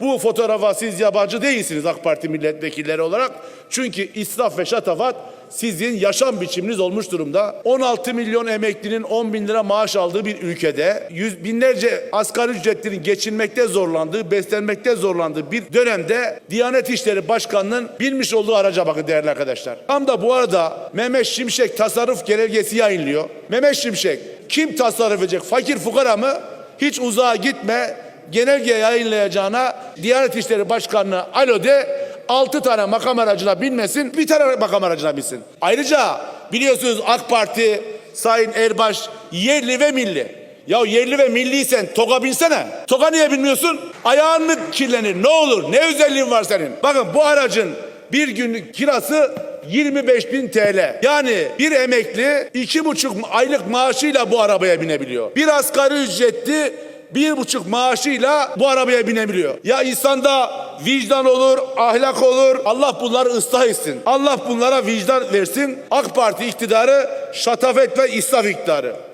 Bu fotoğrafa siz yabancı değilsiniz AK Parti milletvekilleri olarak. Çünkü israf ve şatafat sizin yaşam biçiminiz olmuş durumda. 16 milyon emeklinin 10 bin lira maaş aldığı bir ülkede yüz binlerce asgari ücretlinin geçinmekte zorlandığı, beslenmekte zorlandığı bir dönemde Diyanet İşleri Başkanı'nın bilmiş olduğu araca bakın değerli arkadaşlar. Tam da bu arada Mehmet Şimşek tasarruf genelgesi yayınlıyor. Mehmet Şimşek kim tasarruf edecek? Fakir fukara mı? Hiç uzağa gitme. Genelge yayınlayacağına Diyanet İşleri Başkanı'na alo de 6 tane makam aracına binmesin, bir tane makam aracına binsin. Ayrıca biliyorsunuz AK Parti, Sayın Erbaş yerli ve milli. Ya yerli ve milliysen toga binsene. Toga niye binmiyorsun? Ayağın mı kirlenir? Ne olur? Ne özelliğin var senin? Bakın bu aracın bir günlük kirası 25 bin TL. Yani bir emekli iki buçuk aylık maaşıyla bu arabaya binebiliyor. Bir asgari ücretli bir buçuk maaşıyla bu arabaya binebiliyor. Ya insanda vicdan olur, ahlak olur. Allah bunları ıslah etsin. Allah bunlara vicdan versin. AK Parti iktidarı şatafet ve israf iktidarı.